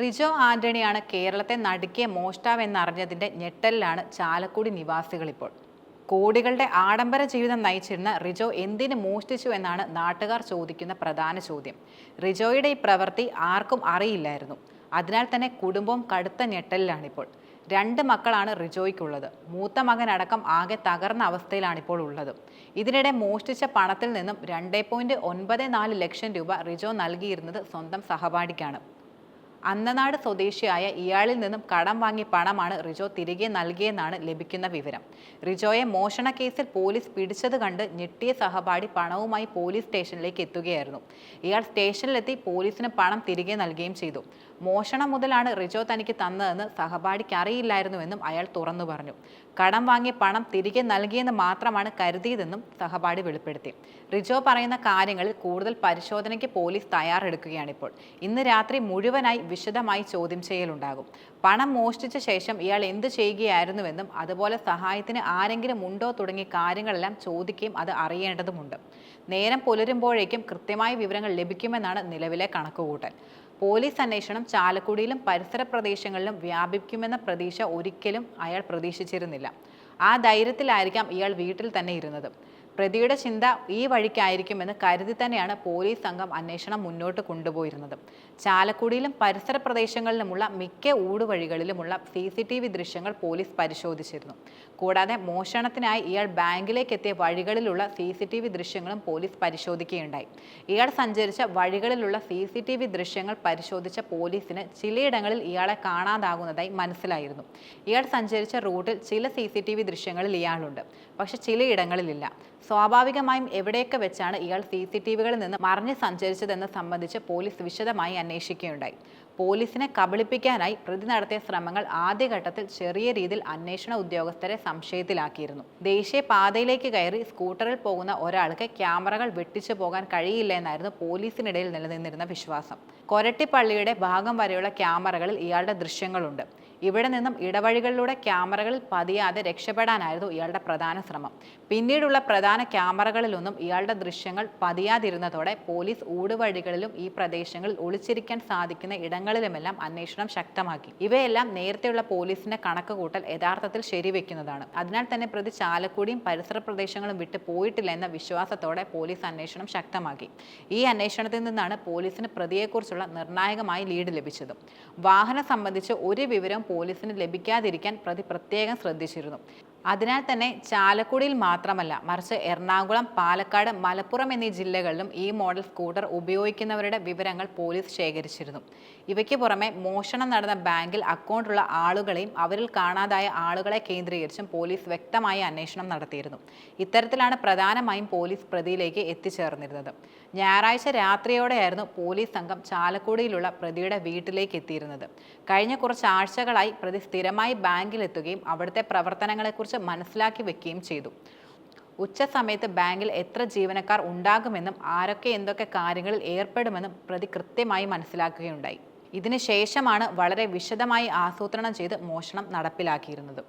റിജോ ആന്റണിയാണ് കേരളത്തെ നടുക്കിയ മോഷ്ടാവ് എന്നറിഞ്ഞതിന്റെ ഞെട്ടലിലാണ് ചാലക്കുടി നിവാസികൾ ഇപ്പോൾ. കോടികളുടെ ആഡംബര ജീവിതം നയിച്ചിരുന്ന റിജോ എന്തിന് മോഷ്ടിച്ചു എന്നാണ് നാട്ടുകാർ ചോദിക്കുന്ന പ്രധാന ചോദ്യം. റിജോയുടെ ഈ പ്രവൃത്തി ആർക്കും അറിയില്ലായിരുന്നു. അതിനാൽ തന്നെ കുടുംബം കടുത്ത ഞെട്ടലിലാണിപ്പോൾ. രണ്ട് മക്കളാണ് റിജോയ്ക്കുള്ളത്. മൂത്ത മകനടക്കം ആകെ തകർന്ന അവസ്ഥയിലാണിപ്പോൾ ഉള്ളത്. ഇതിനിടെ മോഷ്ടിച്ച പണത്തിൽ നിന്നും രണ്ടേ പോയിന്റ് ഒൻപത് നാല് ലക്ഷം രൂപ റിജോ നൽകിയിരുന്നത് സ്വന്തം സഹപാഠിക്കാണ്. അന്നനാട് സ്വദേശിയായ ഇയാളിൽ നിന്നും കടം വാങ്ങി പണമാണ് റിജോ തിരികെ നൽകിയെന്നാണ് ലഭിക്കുന്ന വിവരം. റിജോയെ മോഷണ കേസിൽ പോലീസ് പിടിച്ചത് കണ്ട് ഞെട്ടിയ സഹപാഠി പണവുമായി പോലീസ് സ്റ്റേഷനിലേക്ക് എത്തുകയായിരുന്നു. ഇയാൾ സ്റ്റേഷനിലെത്തി പോലീസിന് പണം തിരികെ നൽകുകയും ചെയ്തു. മോഷണം മുതലാണ് റിജോ തനിക്ക് തന്നതെന്ന് സഹപാഠിക്ക് അറിയില്ലായിരുന്നുവെന്നും അയാൾ തുറന്നു പറഞ്ഞു. കടം വാങ്ങിയ പണം തിരികെ നൽകിയെന്ന് മാത്രമാണ് കരുതിയതെന്നും സഹപാഠി വെളിപ്പെടുത്തി. റിജോ പറയുന്ന കാര്യങ്ങളിൽ കൂടുതൽ പരിശോധനയ്ക്ക് പോലീസ് തയ്യാറെടുക്കുകയാണിപ്പോൾ. ഇന്ന് രാത്രി മുഴുവനായി വിശദമായി ചോദ്യം ചെയ്യലുണ്ടാകും. പണം മോഷ്ടിച്ച ശേഷം ഇയാൾ എന്ത് ചെയ്യുകയായിരുന്നുവെന്നും അതുപോലെ സഹായത്തിന് ആരെങ്കിലും ഉണ്ടോ തുടങ്ങിയ കാര്യങ്ങളെല്ലാം ചോദിക്കുകയും അത് അറിയേണ്ടതുമുണ്ട്. നേരം പുലരുമ്പോഴേക്കും കൃത്യമായ വിവരങ്ങൾ ലഭിക്കുമെന്നാണ് നിലവിലെ കണക്കുകൂട്ടൽ. പോലീസ് അന്വേഷണം ചാലക്കുടിയിലും പരിസര പ്രദേശങ്ങളിലും വ്യാപിക്കുമെന്ന പ്രതീക്ഷ ഒരിക്കലും അയാൾ പ്രതീക്ഷിച്ചിരുന്നില്ല. ആ ധൈര്യത്തിലായിരിക്കാം ഇയാൾ വീട്ടിൽ തന്നെ ഇരുന്നത്. പ്രതിയുടെ ചിന്ത ഈ വഴിക്കായിരിക്കുമെന്ന് കരുതി തന്നെയാണ് പോലീസ് സംഘം അന്വേഷണം മുന്നോട്ട് കൊണ്ടുപോയിരുന്നത്. ചാലക്കുടിയിലും പരിസര പ്രദേശങ്ങളിലുമുള്ള മിക്ക ഊടുവഴികളിലുമുള്ള സി സി ടി വി ദൃശ്യങ്ങൾ പോലീസ് പരിശോധിച്ചിരുന്നു. കൂടാതെ മോഷണത്തിനായി ഇയാൾ ബാങ്കിലേക്ക് എത്തിയ വഴികളിലുള്ള സി സി ടി വി ദൃശ്യങ്ങളും പോലീസ് പരിശോധിക്കുകയുണ്ടായി. ഇയാൾ സഞ്ചരിച്ച വഴികളിലുള്ള സി സി ടി വി ദൃശ്യങ്ങൾ പരിശോധിച്ച പോലീസിന് ചിലയിടങ്ങളിൽ ഇയാളെ കാണാതാകുന്നതായി മനസ്സിലായിരുന്നു. ഇയാൾ സഞ്ചരിച്ച റൂട്ടിൽ ചില സി സി ടി വി ദൃശ്യങ്ങളിൽ ഇയാളുണ്ട്. പക്ഷെ ചിലയിടങ്ങളിലില്ല. സ്വാഭാവികമായും എവിടെയൊക്കെ വെച്ചാണ് ഇയാൾ സി സി ടി വികളിൽ നിന്ന് മറിഞ്ഞ് സഞ്ചരിച്ചതെന്ന് സംബന്ധിച്ച് പോലീസ് വിശദമായി അന്വേഷിക്കുകയുണ്ടായി. പോലീസിനെ കബളിപ്പിക്കാനായി പ്രതി നടത്തിയ ശ്രമങ്ങൾ ആദ്യഘട്ടത്തിൽ ചെറിയ രീതിയിൽ അന്വേഷണ ഉദ്യോഗസ്ഥരെ സംശയത്തിലാക്കിയിരുന്നു. ദേശീയ പാതയിലേക്ക് കയറി സ്കൂട്ടറിൽ പോകുന്ന ഒരാൾക്ക് ക്യാമറകൾ വെട്ടിച്ചു പോകാൻ കഴിയില്ല എന്നായിരുന്നു പോലീസിനിടയിൽ നിലനിന്നിരുന്ന വിശ്വാസം. കൊരട്ടിപ്പള്ളിയുടെ ഭാഗം വരെയുള്ള ക്യാമറകളിൽ ഇയാളുടെ ദൃശ്യങ്ങളുണ്ട്. ഇവിടെ നിന്നും ഇടവഴികളിലൂടെ ക്യാമറകളിൽ പതിയാതെ രക്ഷപ്പെടാനായിരുന്നു ഇയാളുടെ പ്രധാന ശ്രമം. പിന്നീടുള്ള പ്രധാന ക്യാമറകളിലൊന്നും ഇയാളുടെ ദൃശ്യങ്ങൾ പതിയാതിരുന്നതോടെ പോലീസ് ഊടുവഴികളിലും ഈ പ്രദേശങ്ങളിൽ ഒളിച്ചിരിക്കാൻ സാധിക്കുന്ന ഇടങ്ങളിലുമെല്ലാം അന്വേഷണം ശക്തമാക്കി. ഇവയെല്ലാം നേരത്തെയുള്ള പോലീസിന്റെ കണക്ക് കൂട്ടൽ യഥാർത്ഥത്തിൽ ശരിവെക്കുന്നതാണ്. അതിനാൽ തന്നെ പ്രതി ചാലക്കുടിയും പരിസര പ്രദേശങ്ങളും വിട്ട് പോയിട്ടില്ല എന്ന വിശ്വാസത്തോടെ പോലീസ് അന്വേഷണം ശക്തമാക്കി. ഈ അന്വേഷണത്തിൽ നിന്നാണ് പോലീസിന് പ്രതിയെക്കുറിച്ചുള്ള നിർണായകമായ ലീഡ് ലഭിച്ചത്. വാഹനം സംബന്ധിച്ച് ഒരു വിവരവും പോലീസിന് ലഭിക്കാതിരിക്കാൻ പ്രതി പ്രത്യേകം ശ്രദ്ധിച്ചിരുന്നു. അതിനാൽ തന്നെ ചാലക്കുടിയിൽ മാത്രമല്ല മറിച്ച് എറണാകുളം പാലക്കാട് മലപ്പുറം എന്നീ ജില്ലകളിലും ഈ മോഡൽ സ്കൂട്ടർ ഉപയോഗിക്കുന്നവരുടെ വിവരങ്ങൾ പോലീസ് ശേഖരിച്ചിരുന്നു. ഇവയ്ക്ക് പുറമെ മോഷണം നടന്ന ബാങ്കിൽ അക്കൗണ്ടുള്ള ആളുകളെയും അവരിൽ കാണാതായ ആളുകളെ കേന്ദ്രീകരിച്ചും പോലീസ് വ്യക്തമായ അന്വേഷണം നടത്തിയിരുന്നു. ഇത്തരത്തിലാണ് പ്രധാനമായും പോലീസ് പ്രതിയിലേക്ക് എത്തിച്ചേർന്നിരുന്നത്. ഞായറാഴ്ച രാത്രിയോടെയായിരുന്നു പോലീസ് സംഘം ചാലക്കുടിയിലുള്ള പ്രതിയുടെ വീട്ടിലേക്ക് എത്തിയിരുന്നത്. കഴിഞ്ഞ കുറച്ച് ആഴ്ചകളായി പ്രതി സ്ഥിരമായി ബാങ്കിലെത്തുകയും അവിടുത്തെ പ്രവർത്തനങ്ങളെക്കുറിച്ച് മനസ്സിലാക്കി വെക്കുകയും ചെയ്തു. ഉച്ച സമയത്ത് ബാങ്കിൽ എത്ര ജീവനക്കാർ ഉണ്ടാകുമെന്നും ആരൊക്കെ എന്തൊക്കെ കാര്യങ്ങളിൽ ഏർപ്പെടുമെന്നും പ്രതി കൃത്യമായി മനസ്സിലാക്കുകയുണ്ടായി. ഇതിന് ശേഷമാണ് വളരെ വിശദമായി ആസൂത്രണം ചെയ്ത് മോഷണം നടപ്പിലാക്കിയിരുന്നത്.